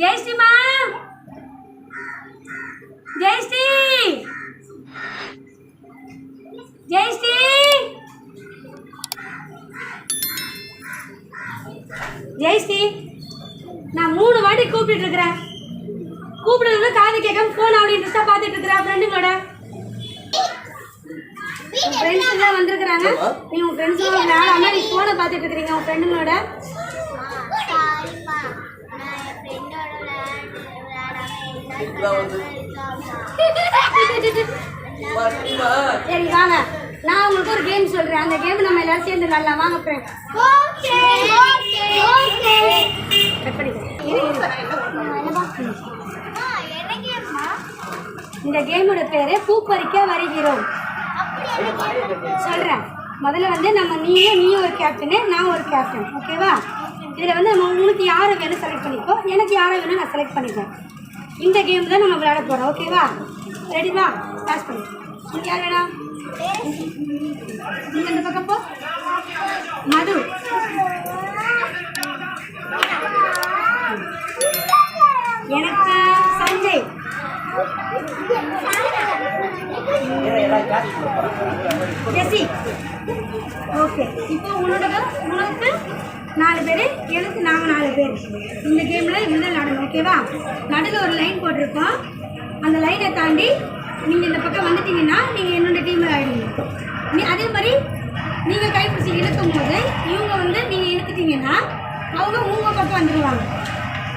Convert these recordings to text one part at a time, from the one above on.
ஜெயஸ்ரீமா ஜெயஸ்ரீ ஜெயஸ்ரீ ஜெயஸ்ரீ நான் மூணு வாட்டி கூப்பிட்டு இருக்கிறேன். கூப்பிடுறது காது கேட்காம ஃபோன் அப்படி இன்ட்ரெஸ்டாக பார்த்துட்டு இருக்கிறேன். ஃப்ரெண்டுங்களோட ஃப்ரெண்ட்ஸ் எல்லாம் வந்திருக்கிறாங்க. நீ ஃபோனை பார்த்துட்டு இருக்கிறீங்க உங்கள் ஃப்ரெண்டுங்களோட சரி வாங்க. நான் உங்களுக்கு ஒரு கேம் சொல்றேன். அந்த கேம் நம்ம எல்லாரும் சேர்ந்து நல்லா வாங்க ஃப்ரெண்ட் இந்த கேமோட பேரு பூப்பறிக்க வருகிறோம். சொல்றேன். முதல்ல வந்து நம்ம நீயும் நீயும் ஒரு கேப்டனு நான் ஒரு கேப்டன் ஓகேவா இதில் வந்து நம்ம உனக்கு யாரை வேணும் செலக்ட் பண்ணிக்கோ. எனக்கு யாரை வேணும் நான் செலக்ட் பண்ணிப்பேன் இந்த கேம் தான் நம்ம விளையாட போகிறோம் ஓகேவா ரெடிவா பாஸ் பண்ணி. உனக்கு யார் வேணாம்? நீங்கள் இந்த பக்கம் போ. மது. எனக்கு சஞ்சய். ஜெசி ஓகே இப்போ உன்னோட உனக்கு நாலு பேர் எனக்கு நாங்கள் நாலு பேர். இந்த கேமில் இப்படி தான் ஓகேவா நடுவில் ஒரு லைன் போட்டிருக்கோம். அந்த லைனை தாண்டி நீங்கள் இந்த பக்கம் வந்துட்டீங்கன்னா நீங்கள் என்னோட டீமில் ஆகிடுவீங்க நீ அதே மாதிரி நீங்கள் கைப்பிடிச்சி இழுக்கும் போது இவங்க வந்து நீங்கள் இழுத்துட்டீங்கன்னா அவங்க உங்கள் பக்கம் வந்துடுவாங்க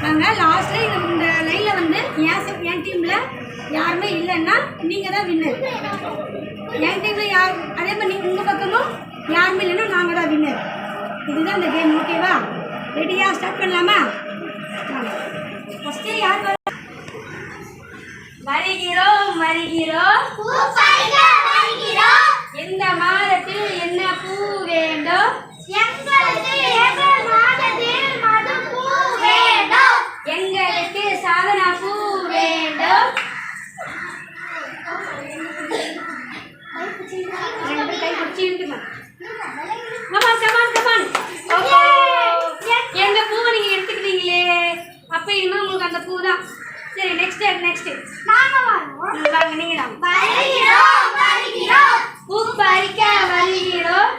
நாங்கள் லாஸ்ட்டில் இந்த லைனில் வந்து என் என் டீமில் யாருமே இல்லைன்னா நீங்கள் தான் வின்னர் என் டீமில் யார் அதே மாதிரி நீங்கள் உங்கள் பக்கமும் யாருமே இல்லைன்னா நாங்கள் தான் வின்னர் இதுதான் இந்த கேம் ஓகேவா ரெடியா ஸ்டார்ட் பண்ணலாமா? ஃபஸ்ட்டு யார் வர- வருகிறோம் வருகிறோம். எந்த மாதத்தில் என்ன பூ வேண்டும் எங்களுக்கு சாதனா பூ வேண்டும் இழுத்துமா come on come on come on okay எங்க பூவை நீங்க எடுத்துக்கிட்டீங்களே? அப்ப இனிமே உங்களுக்கு அந்த பூ தான் சரி நெக்ஸ்ட் நெக்ஸ்ட் வாங்க நீங்க தான் பூ பறிக்க வருகிறோம்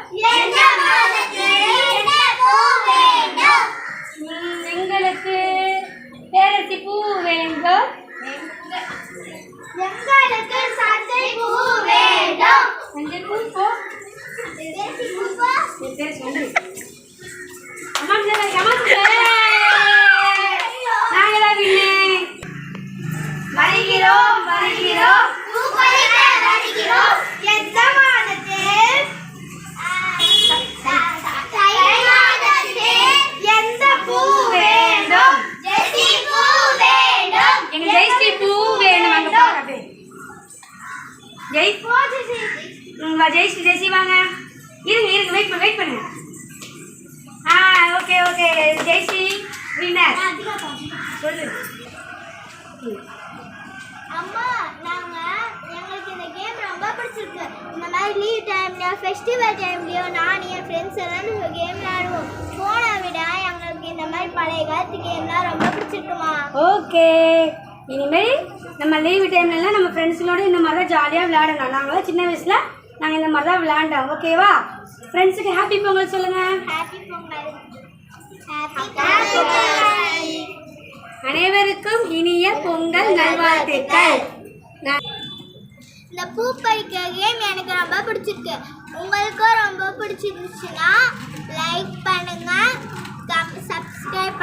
எங்களுக்கு பேரத்தி பூ வேண்டும். போ கமான் வின்னு வருகிறோம் வருகிறோம் எந்த பூ வேண்டும் எங்க ஜெயஸ்ரீ பூ வேணும் அங்க பாரு அப்படியே. ஜெய் ம், வா ஜெயஸ்ரீ ஜெயஸ்ரீ வாங்க. இருங்க இருங்க வெயிட் பண்ணு வெயிட் பண்ணுங்க. ஆ ஓகே ஓகே ஜெயஸ்ரீ வின்னர் சொல்லு. அம்மா நாங்க எங்களுக்கு இந்த கேம் ரொம்ப பிடிச்சிருக்கு. இந்த மாதிரி லீவ் டைம்ல ஃபெஸ்டிவல் டைம்லயோ நான் என் ஃப்ரெண்ட்ஸ் எல்லாம் இந்த கேம் விளையாடுவோம் போனை விட எங்களுக்கு இந்த மாதிரி பழைய காலத்து கேம்லாம் ரொம்ப பிடிச்சிருக்குமா? ஓகே. இனிமேல் நம்ம லீவு டைம்லலாம் நம்ம ஃப்ரெண்ட்ஸுங்களோட இந்த மாதிரி தான் ஜாலியாக விளையாடணும். நாங்களும் சின்ன வயசில் நாங்கள் இந்த மாதிரி தான் விளையாண்டோம் ஓகேவா ஃப்ரெண்ட்ஸுக்கு ஹாப்பி பொங்கல் சொல்லுங்கள் ஹாப்பி பொங்கல். ஹாப்பி அனைவருக்கும் இனிய பொங்கல் நல்வாழ்த்துக்கள். இந்த பூ பறிக்க கேம் எனக்கு ரொம்ப பிடிச்சிருக்கு. உங்களுக்கும் ரொம்ப பிடிச்சிருந்துச்சுன்னா லைக் பண்ணுங்க. சப்ஸ்கிரைப்